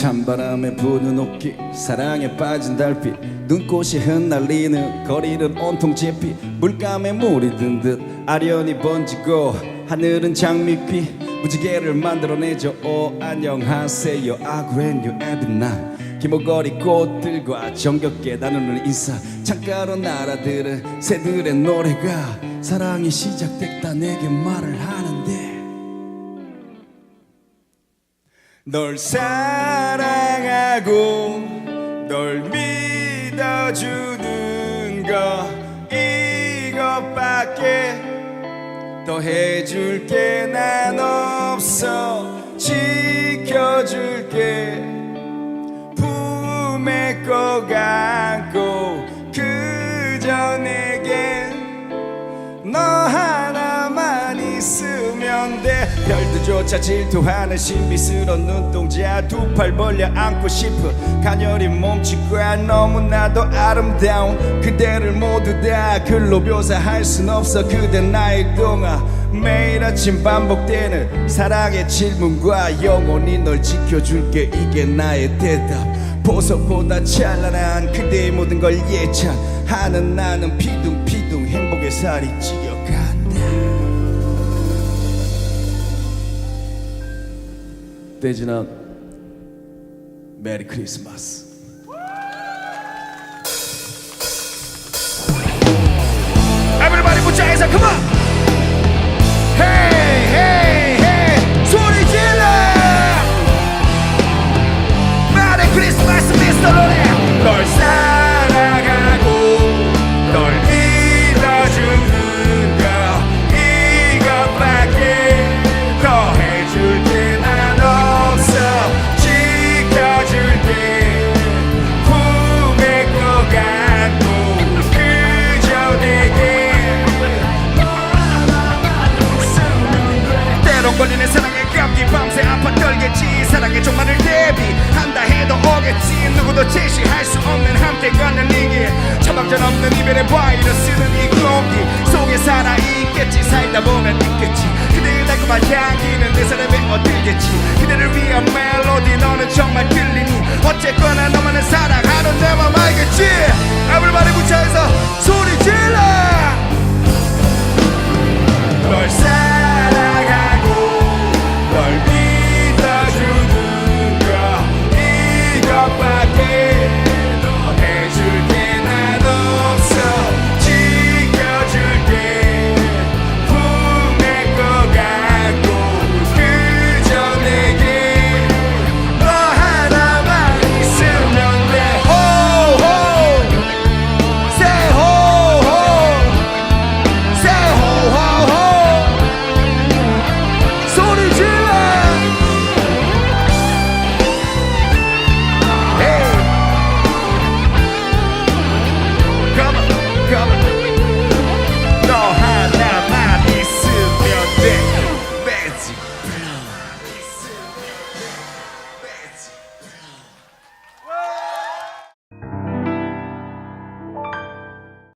찬바람에 부는 옷기 사랑에 빠진 달빛 눈꽃이 흩날리는 거리는 온통 제피 물감에 물이 든 듯 아련히 번지고 하늘은 장미빛 무지개를 만들어내죠. 오 안녕하세요. 아 그랜 유 에비나. 기모거리 꽃들과 정겹게 나누는 인사. 창가로 날아들은 새들의 노래가 사랑이 시작됐다. 내게 말을 하는 널 사랑하고 널 믿어주는 거 이것밖에 더 해줄 게. 난 없어. 지켜줄게 돼 별들조차 질투하는 신비스러운 눈동자 두 팔 벌려 안고 싶어 가녀린 몸짓과 너무나도 아름다운 그대를 모두 다 글로 묘사할 순 없어 그대 나의 동화. 매일 아침 반복되는 사랑의 질문과 영원히 널 지켜줄게 이게 나의 대답. 보석보다 찬란한 그대의 모든 걸 예찬하는 나는 피둥피둥 행복의 살이 찌어간다 대진아 메리 크리스마스 Everybody 아깝기 밤새 아파 떨겠지. 사랑의 종말을 대비한다 해도 오겠지. 누구도 제시할 수 없는 함께 가는 이길. 처방전 없는 이별의 바이러스는 이 공기 속에 살아있겠지. 살다 보면 있겠지. 그대의 달콤한 향기는 내 사람의 어들겠지. 그대를 위한 멜로디 너는 정말 들리니. 어쨌거나 너만을 사랑하는 내 맘 알겠지. Everybody 붙여